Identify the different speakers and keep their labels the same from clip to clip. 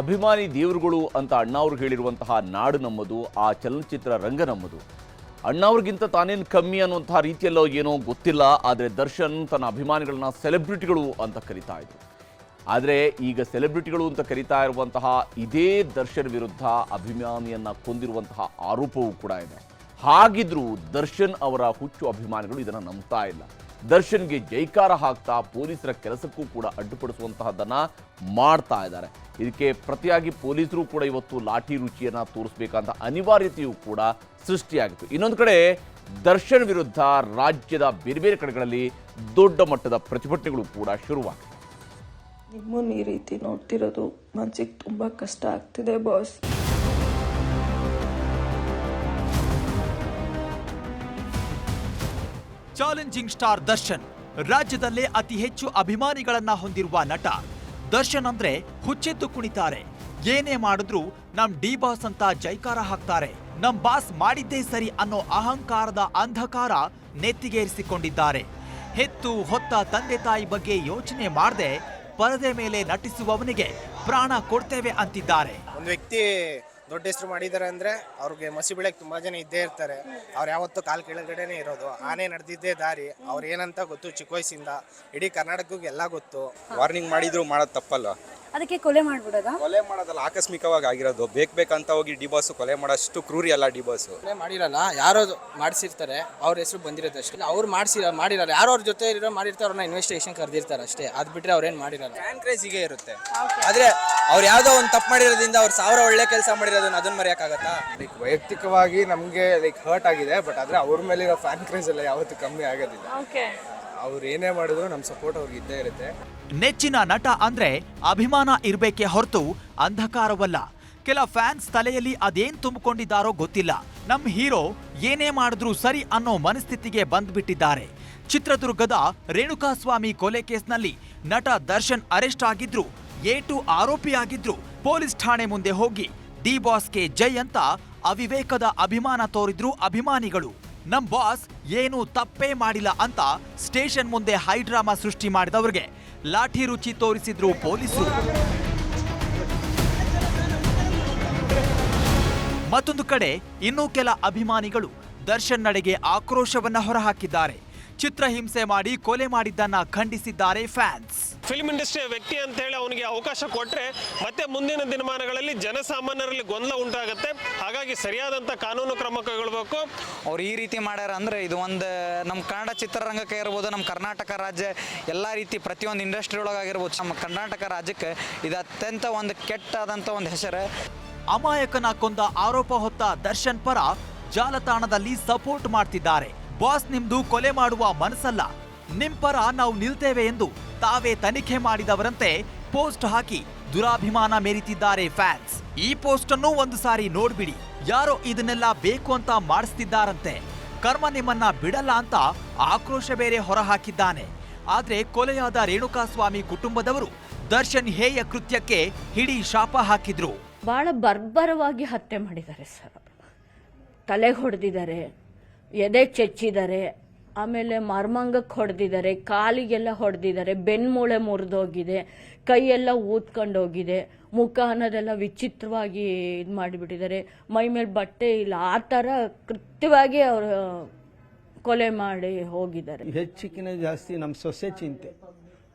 Speaker 1: ಅಭಿಮಾನಿ ದೇವರುಗಳು ಅಂತ ಅಣ್ಣಾವ್ರಿಗೆ ಹೇಳಿರುವಂತಹ ನಾಡು ನಮ್ಮದು, ಆ ಚಲನಚಿತ್ರ ರಂಗ ನಮ್ಮದು. ಅಣ್ಣಾವ್ರಿಗಿಂತ ತಾನೇನು ಕಮ್ಮಿ ಅನ್ನುವಂತಹ ರೀತಿಯಲ್ಲೋ ಏನೋ ಗೊತ್ತಿಲ್ಲ, ಆದರೆ ದರ್ಶನ್ ತನ್ನ ಅಭಿಮಾನಿಗಳನ್ನ ಸೆಲೆಬ್ರಿಟಿಗಳು ಅಂತ ಕರಿತಾ ಇದ್ರು. ಆದರೆ ಈಗ ಸೆಲೆಬ್ರಿಟಿಗಳು ಅಂತ ಕರಿತಾ ಇರುವಂತಹ ಇದೇ ದರ್ಶನ್ ವಿರುದ್ಧ ಅಭಿಮಾನಿಯನ್ನ ಕೊಂದಿರುವಂತಹ ಆರೋಪವೂ ಕೂಡ ಇದೆ. ಹಾಗಿದ್ರೂ ದರ್ಶನ್ ಅವರ ಹುಚ್ಚು ಅಭಿಮಾನಿಗಳು ಇದನ್ನು ನಂಬ್ತಾ ಇಲ್ಲ. ದರ್ಶನ್ಗೆ ಜೈಕಾರ ಹಾಕ್ತಾ ಪೊಲೀಸರ ಕೆಲಸಕ್ಕೂ ಕೂಡ ಅಡ್ಡಿಪಡಿಸುವಂತಹದ್ದನ್ನು ಮಾಡ್ತಾ ಇದ್ದಾರೆ. ಇದಕ್ಕೆ ಪ್ರತಿಯಾಗಿ ಪೊಲೀಸರು ಕೂಡ ಇವತ್ತು ಲಾಠಿ ರುಚಿಯನ್ನ ತೋರಿಸಬೇಕಂತ ಅನಿವಾರ್ಯತೆಯೂ ಕೂಡ ಸೃಷ್ಟಿಯಾಗಿತ್ತು. ಇನ್ನೊಂದು ಕಡೆ ದರ್ಶನ್ ವಿರುದ್ಧ ರಾಜ್ಯದ ಬೇರೆ ಬೇರೆ ಕಡೆಗಳಲ್ಲಿ ದೊಡ್ಡ ಮಟ್ಟದ ಪ್ರತಿಭಟನೆಗಳು ಕೂಡ ಶುರುವಾಗಿವೆ
Speaker 2: ನಿಮ್ಮನ್ನು ಈ ರೀತಿ ನೋಡ್ತಿರೋದು ಮನ್ಸಿಗೆ ತುಂಬ ಕಷ್ಟ ಆಗ್ತಿದೆ ಬಾಸ್
Speaker 3: ಚಾಲೆಂಜಿಂಗ್ ಸ್ಟಾರ್ ದರ್ಶನ್. ರಾಜ್ಯದಲ್ಲೇ ಅತಿ ಹೆಚ್ಚು ಅಭಿಮಾನಿಗಳನ್ನ ಹೊಂದಿರುವ ನಟ ದರ್ಶನ್ ಅಂದ್ರೆ ಹುಚ್ಚೆದ್ದು ಕುಣಿತಾರೆ. ಏನೇ ಮಾಡಿದ್ರು ನಮ್ ಡಿ ಬಾಸ್ ಅಂತ ಜೈಕಾರ ಹಾಕ್ತಾರೆ. ನಮ್ ಬಾಸ್ ಮಾಡಿದ್ದೇ ಸರಿ ಅನ್ನೋ ಅಹಂಕಾರದ ಅಂಧಕಾರ ನೆತ್ತಿಗೇರಿಸಿಕೊಂಡಿದ್ದಾರೆ. ಹೆತ್ತು ಹೊತ್ತ ತಂದೆ ತಾಯಿ ಬಗ್ಗೆ ಯೋಚನೆ ಮಾಡದೆ, ಪರದೆ ಮೇಲೆ ನಟಿಸುವವನಿಗೆ ಪ್ರಾಣ ಕೊಡ್ತೇವೆ ಅಂತಿದ್ದಾರೆ.
Speaker 4: ಒಂದು ವ್ಯಕ್ತಿ ದೊಡ್ಡ ಹೆಸರು ಮಾಡಿದ್ದಾರೆ ಅಂದ್ರೆ ಅವ್ರಿಗೆ ಮಸಿ ಬೆಳೆಗೆ ತುಂಬಾ ಜನ ಇದ್ದೇ ಇರ್ತಾರೆ. ಅವ್ರು ಯಾವತ್ತೂ ಕಾಲು ಕೆಳಗಡೆನೇ ಇರೋದು. ಆನೆ ನಡೆದಿದ್ದೇ ದಾರಿ. ಅವ್ರು ಏನಂತ ಗೊತ್ತು ಚಿಕ್ಕ ವಯಸ್ಸಿಂದ. ಇಡೀ ಕರ್ನಾಟಕಕ್ಕೆ ಎಲ್ಲ ಗೊತ್ತು.
Speaker 5: ವಾರ್ನಿಂಗ್ ಮಾಡಿದ್ರು ಮಾಡೋದು ತಪ್ಪಲ್ಲ
Speaker 6: ಅದಕ್ಕೆ ಕೊಲೆ ಮಾಡ್ಬಿಡೋದ?
Speaker 5: ಕೊಲೆ ಮಾಡೋದಲ್ಲ ಆಕಸ್ಮಿಕವಾಗಿ ಆಗಿರೋದು. ಬೇಕು ಬೇಕಂತ ಹೋಗಿ ಡಿ ಬಾಸ್ ಕೊಲೆ ಮಾಡೋಷ್ಟು ಕ್ರೂರಿ ಅಲ್ಲ ಡಿ ಬಾಸ್.
Speaker 7: ಅವ್ರೇ ಮಾಡಿರಲ್ಲ ಯಾರೋ ಮಾಡಿಸಿರ್ತಾರೆ ಅವ್ರ ಹೆಸರು ಬಂದಿರುತ್ತೆ ಅಷ್ಟೇ. ಅವ್ರು ಮಾಡಿಸಿರ ಮಾಡಿರಲ್ಲ ಯಾರೋ ಅವ್ರ ಜೊತೆ ಇರೋ ಮಾಡಿರ್ತಾರೆ ಅವ್ರನ್ನ ಇನ್ವೆಸ್ಟಿಗೇಷನ್ ಕರೆದಿರ್ತಾರೆ ಅಷ್ಟೇ. ಅದು ಬಿಟ್ರೆ ಅವ್ರೇನು ಮಾಡಿರಲ್ಲ.
Speaker 5: ಫ್ಯಾನ್ ಕ್ರೇಜ್ ಹೀಗೆ ಇರುತ್ತೆ. ಆದ್ರೆ ಅವ್ರು ಯಾವ್ದೋ ಒಂದು ತಪ್ಪು ಮಾಡಿರೋದ್ರಿಂದ ಅವ್ರು ಸಾವಿರ ಒಳ್ಳೆ ಕೆಲಸ ಮಾಡಿರೋದನ್ನ ಅದನ್ನ ಮರೆಯಕ್ಕಾಗತ್ತಾ?
Speaker 4: ಲೈಕ್ ವೈಯಕ್ತಿಕವಾಗಿ ನಮಗೆ ಲೈಕ್ ಹರ್ಟ್ ಆಗಿದೆ ಬಟ್ ಆದ್ರೆ ಅವ್ರ ಮೇಲಿರೋ ಫ್ಯಾನ್ ಕ್ರೇಜ್ ಎಲ್ಲ ಯಾವತ್ತೂ ಕಮ್ಮಿ ಆಗೋದಿಲ್ಲ. ಅವ್ರು ಏನೇ ಮಾಡಿದ್ರು ನಮ್ಮ ಸಪೋರ್ಟ್ ಅವ್ರಿಗೆ ಇದ್ದೇ ಇರುತ್ತೆ.
Speaker 3: ನೆಚ್ಚಿನ ನಟ ಅಂದ್ರೆ ಅಭಿಮಾನ ಇರಬೇಕೆ ಹೊರತು ಅಂಧಕಾರವಲ್ಲ. ಕೆಲ ಫ್ಯಾನ್ಸ್ ತಲೆಯಲ್ಲಿ ಅದೇನ್ ತುಂಬಿಕೊಂಡಿದ್ದಾರೋ ಗೊತ್ತಿಲ್ಲ. ನಮ್ ಹೀರೋ ಏನೇ ಮಾಡಿದ್ರೂ ಸರಿ ಅನ್ನೋ ಮನಸ್ಥಿತಿಗೆ ಬಂದ್ಬಿಟ್ಟಿದ್ದಾರೆ. ಚಿತ್ರದುರ್ಗದ ರೇಣುಕಾಸ್ವಾಮಿ ಕೊಲೆ ಕೇಸ್ನಲ್ಲಿ ನಟ ದರ್ಶನ್ ಅರೆಸ್ಟ್ ಆಗಿದ್ರು, ಏಟು ಆರೋಪಿಯಾಗಿದ್ರು ಪೊಲೀಸ್ ಠಾಣೆ ಮುಂದೆ ಹೋಗಿ ಡಿ ಬಾಸ್ಗೆ ಜೈ ಅಂತ ಅವಿವೇಕದ ಅಭಿಮಾನ ತೋರಿದ್ರು ಅಭಿಮಾನಿಗಳು. ನಮ್ ಬಾಸ್ ಏನು ತಪ್ಪೇ ಮಾಡಿಲ್ಲ ಅಂತ ಸ್ಟೇಷನ್ ಮುಂದೆ ಹೈಡ್ರಾಮಾ ಸೃಷ್ಟಿ ಮಾಡಿದವ್ರಿಗೆ ಲಾಠಿ ರುಚಿ ತೋರಿಸಿದ್ರು ಪೊಲೀಸರು. ಮತ್ತೊಂದು ಕಡೆ ಇನ್ನೂ ಕೆಲ ಅಭಿಮಾನಿಗಳು ದರ್ಶನ್ ನಡೆಗೆ ಆಕ್ರೋಶವನ್ನ ಹೊರಹಾಕಿದ್ದಾರೆ. ಚಿತ್ರಹಿಂಸೆ ಮಾಡಿ ಕೊಲೆ ಮಾಡಿದ್ದನ್ನ ಖಂಡಿಸಿದ್ದಾರೆ ಫ್ಯಾನ್ಸ್.
Speaker 8: ಫಿಲ್ಮ್ ಇಂಡಸ್ಟ್ರಿಯ ವ್ಯಕ್ತಿ ಅಂತ ಹೇಳಿ ಅವನಿಗೆ ಅವಕಾಶ ಕೊಟ್ಟರೆ ಮತ್ತೆ ಮುಂದಿನ ದಿನಮಾನಗಳಲ್ಲಿ ಜನಸಾಮಾನ್ಯರಲ್ಲಿ ಗೊಂದಲ ಉಂಟಾಗುತ್ತೆ. ಹಾಗಾಗಿ ಸರಿಯಾದಂಥ ಕಾನೂನು ಕ್ರಮ ಕೈಗೊಳ್ಳಬೇಕು
Speaker 9: ಅವ್ರು ಈ ರೀತಿ ಮಾಡ್ಯಾರ ಅಂದ್ರೆ ಇದು ಒಂದು ನಮ್ಮ ಕನ್ನಡ ಚಿತ್ರರಂಗಕ್ಕೆ ಇರ್ಬೋದು ನಮ್ಮ ಕರ್ನಾಟಕ ರಾಜ್ಯ ಎಲ್ಲ ರೀತಿ ಪ್ರತಿಯೊಂದು ಇಂಡಸ್ಟ್ರಿ ಒಳಗಾಗಿರ್ಬೋದು ನಮ್ಮ ಕರ್ನಾಟಕ ರಾಜ್ಯಕ್ಕೆ ಇದು ಅತ್ಯಂತ ಒಂದು ಕೆಟ್ಟಾದಂಥ ಒಂದು ಹೆಸರು.
Speaker 3: ಅಮಾಯಕನ ಕೊಂದ ಆರೋಪ ಹೊತ್ತ ದರ್ಶನ್ ಪರ ಜಾಲತಾಣದಲ್ಲಿ ಸಪೋರ್ಟ್ ಮಾಡ್ತಿದ್ದಾರೆ. ಬಾಸ್ ನಿಮ್ದು ಕೊಲೆ ಮಾಡುವ ಮನಸ್ಸಲ್ಲ. ಪರ ನಾವು ನಿಲ್ತೇವೆ ಎಂದು ತಾವೇ ತನಿಖೆ ಮಾಡಿದವರಂತೆ ಪೋಸ್ಟ್ ಹಾಕಿ ದುರಾಭಿಮಾನ ಮೇರಿತಿದ್ದಾರೆ ಫ್ಯಾನ್ಸ್. ಈ ಪೋಸ್ಟ್ ಅನ್ನು ಒಂದು ಸಾರಿ ನೋಡ್ಬಿಡಿ. ಯಾರೋ ಇದನ್ನೆಲ್ಲ ಬೇಕು ಅಂತ ಮಾಡಿಸ್ತಿದ್ದಾರಂತೆ. ಕರ್ಮ ನಿಮ್ಮನ್ನ ಬಿಡಲ್ಲ ಅಂತ ಆಕ್ರೋಶ ಬೇರೆ ಹೊರಹಾಕಿದ್ದಾನೆ. ಆದ್ರೆ ಕೊಲೆಯಾದ ರೇಣುಕಾಸ್ವಾಮಿ ಕುಟುಂಬದವರು ದರ್ಶನ್ ಹೇಯ ಕೃತ್ಯಕ್ಕೆ ಹಿಡಿ ಶಾಪ ಹಾಕಿದ್ರು.
Speaker 6: ಬಹಳ ಬರ್ಬರವಾಗಿ ಹತ್ಯೆ ಮಾಡಿದ್ದಾರೆ ಸರ್. ತಲೆಗೆ ಹೊಡೆದಿದ್ದಾರೆ. ಎದೆ ಚೆಚ್ಚಿದ್ದಾರೆ, ಆಮೇಲೆ ಮರ್ಮಂಗಕ್ಕೆ ಹೊಡೆದಿದ್ದಾರೆ, ಕಾಲಿಗೆಲ್ಲ ಹೊಡೆದಿದ್ದಾರೆ, ಬೆನ್ಮೂಳೆ ಮುರಿದೋಗಿದೆ ಕೈಯೆಲ್ಲ ಊದ್ಕೊಂಡೋಗಿದೆ ಮುಖ ಅನ್ನೋದೆಲ್ಲ ವಿಚಿತ್ರವಾಗಿ ಇದು ಮಾಡಿಬಿಟ್ಟಿದ್ದಾರೆ. ಮೈ ಮೇಲೆ ಬಟ್ಟೆ ಇಲ್ಲ, ಆ ಥರ ಕೃತ್ಯವಾಗಿ ಅವರು ಕೊಲೆ ಮಾಡಿ ಹೋಗಿದ್ದಾರೆ.
Speaker 10: ಹೆಚ್ಚಿಕಿನ ಜಾಸ್ತಿ ನಮ್ಮ ಸೊಸೆ ಚಿಂತೆ.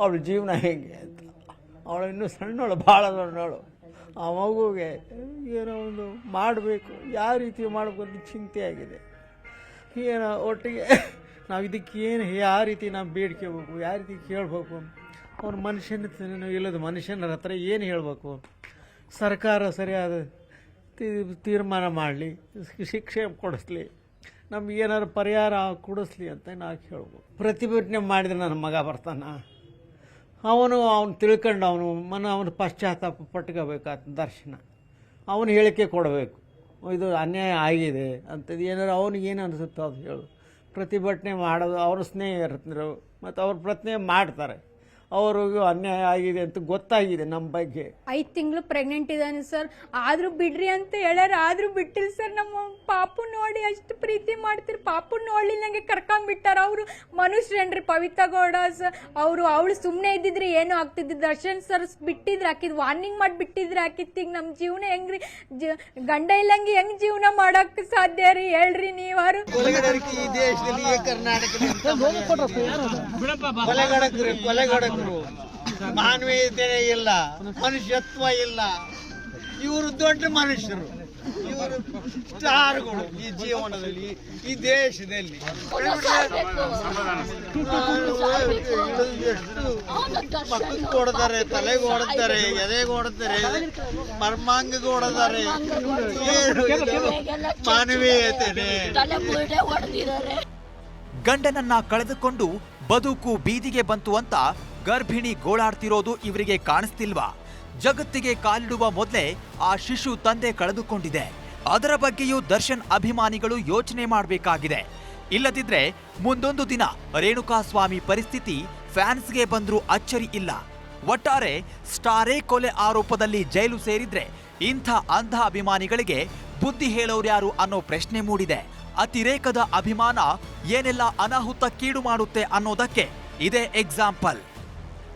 Speaker 10: ಅವಳ ಜೀವನ ಹೇಗೆ ಅಂತ. ಅವಳು ಇನ್ನೂ ಸಣ್ಣವಳು ಭಾಳ ದೊಡ್ಡವಳು ಆ ಮಗುಗೆ ಏನೋ ಒಂದು ಮಾಡಬೇಕು, ಯಾವ ರೀತಿ ಮಾಡಬೇಕು ಚಿಂತೆ ಆಗಿದೆ ಏನೋ ಒಟ್ಟಿಗೆ? ನಾವು ಇದಕ್ಕೆ ಏನು ಯಾವ ರೀತಿ ನಾವು ಬೇಡ್ಕೋಬೇಕು ಯಾವ ರೀತಿ ಕೇಳಬೇಕು? ಅವ್ರ ಮನುಷ್ಯನ ಇಲ್ಲದ ಮನುಷ್ಯನ ಹತ್ರ ಏನು ಹೇಳಬೇಕು? ಸರ್ಕಾರ ಸರಿಯಾದ ತೀರ್ಮಾನ ಮಾಡಲಿ, ಶಿಕ್ಷೆ ಕೊಡಿಸ್ಲಿ, ನಮ್ಗೆ ಪರಿಹಾರ ಕೊಡಿಸ್ಲಿ ಅಂತ ನಾವು ಕೇಳ್ಬೋದು ಪ್ರತಿಭಟನೆ ಮಾಡಿದ್ರೆ ನನ್ನ ಮಗ ಬರ್ತಾನ. ಅವನು ಅವನು ತಿಳ್ಕೊಂಡು ಅವನು ಮನ ಅವನು ಪಶ್ಚಾತ್ತಾಪ ಪಟ್ಕೋಬೇಕಾತ ದರ್ಶನ. ಅವನು ಹೇಳಿಕೆ ಕೊಡಬೇಕು. ಇದು ಅನ್ಯಾಯ ಆಗಿದೆ ಅಂತದ್ದು ಏನಾರು ಅವ್ನಿಗೇನು ಅನಿಸುತ್ತೋ ಅದು ಹೇಳು. ಪ್ರತಿಭಟನೆ ಮಾಡೋದು, ಅವ್ರ ಸ್ನೇಹಿತರು ಮತ್ತು ಅವ್ರ ಪ್ರತಿಭಟನೆ ಮಾಡ್ತಾರೆ. ಅವ್ರಿಗೂ ಅನ್ಯಾಯ ಆಗಿದೆ ಅಂತ ಗೊತ್ತಾಗಿದೆ ನಮ್ಮ ಬಗ್ಗೆ.
Speaker 11: ಐದು ತಿಂಗಳು ಪ್ರೆಗ್ನೆಂಟ್ ಇದ್ದಾನೆ ಸರ್ ಆದರೂ ಬಿಡ್ರಿ ಅಂತ ಹೇಳ್ಯಾರ ಆದರೂ ಬಿಟ್ಟಿಲ್ಲ ಸರ್ ನಮ್ಮ ಪಾಪು ನೋಡಿ ಅಷ್ಟು ಪ್ರೀತಿ ಮಾಡ್ತೀರಿ ಪಾಪು ನೋಡ್ಲಿಲ್ಲಂಗೆ ಕರ್ಕೊಂಡ್ಬಿಟ್ಟಾರ ಅವರು. ಮನುಷ್ಯರೇನ್ರಿ ಪವಿತ್ರ ಗೌಡ ಸರ್ ಅವರು ಅವಳು ಸುಮ್ಮನೆ ಇದ್ದಿದ್ರೆ ಏನು ಆಗ್ತಿದ್ದು ದರ್ಶನ್ ಸರ್ ಬಿಟ್ಟಿದ್ರೆ ಹಾಕಿದ್ ವಾರ್ನಿಂಗ್ ಮಾಡಿ ಬಿಟ್ಟಿದ್ರೆ ಹಾಕಿತ್ತು ಈಗ ನಮ್ಮ ಜೀವನ ಹೆಂಗ್ರಿ? ಜ- ಗಂಡ ಇಲ್ಲಂಗೆ ಹೆಂಗ್ ಜೀವನ ಮಾಡಕ್ ಸಾಧ್ಯ ರೀ? ಹೇಳ್ರಿ ನೀವಾರು.
Speaker 10: ಈ ದೇಶದಲ್ಲಿ ಕರ್ನಾಟಕ ಕೊಲೆಗಡಕರು ಮಾನವೀಯತೆ ಇಲ್ಲ ಮನುಷ್ಯತ್ವ ಇಲ್ಲ. ಇವರು ದೊಡ್ಡ ಮನುಷ್ಯರು. ಇವರು ಸ್ಟಾರ್ಗಳು ಈ ಜೀವನದಲ್ಲಿ ಈ ದೇಶದಲ್ಲಿ. ಎಷ್ಟು ಮಕ್ಕಳಿಗೆ ಕೊಡ್ತಾರೆ ತಲೆಗೆ ಹೊಡ್ತಾರೆ ಎದೆಗೆ ಹೊಡ್ತಾರೆ ಮರ್ಮಾಂಗಗೆ ಹೊಡೆದಾರೆ ಮಾನವೀಯತೆ?
Speaker 3: ಗಂಡನನ್ನ ಕಳೆದುಕೊಂಡು ಬದುಕು ಬೀದಿಗೆ ಬಂತು ಅಂತ ಗರ್ಭಿಣಿ ಗೋಳಾಡ್ತಿರೋದು ಇವರಿಗೆ ಕಾಣಿಸ್ತಿಲ್ವಾ? ಜಗತ್ತಿಗೆ ಕಾಲಿಡುವ ಮೊದಲೇ ಆ ಶಿಶು ತಂದೆ ಕಳೆದುಕೊಂಡಿದೆ. ಅದರ ಬಗ್ಗೆಯೂ ದರ್ಶನ್ ಅಭಿಮಾನಿಗಳು ಯೋಚನೆ ಮಾಡಬೇಕಾಗಿದೆ. ಇಲ್ಲದಿದ್ರೆ ಮುಂದೊಂದು ದಿನ ರೇಣುಕಾಸ್ವಾಮಿ ಪರಿಸ್ಥಿತಿ ಫ್ಯಾನ್ಸ್ಗೆ ಬಂದರೂ ಅಚ್ಚರಿ ಇಲ್ಲ. ಒಟ್ಟಾರೆ ಸ್ಟಾರೇ ಕೊಲೆ ಆರೋಪದಲ್ಲಿ ಜೈಲು ಸೇರಿದ್ರೆ ಇಂಥ ಅಂಧ ಅಭಿಮಾನಿಗಳಿಗೆ ಬುದ್ಧಿ ಹೇಳೋರ್ಯಾರು ಅನ್ನೋ ಪ್ರಶ್ನೆ ಮೂಡಿದೆ. ಅತಿರೇಕದ ಅಭಿಮಾನ ಏನೆಲ್ಲ ಅನಾಹುತ ಕೀಡು ಮಾಡುತ್ತೆ ಅನ್ನೋದಕ್ಕೆ ಇದೇ example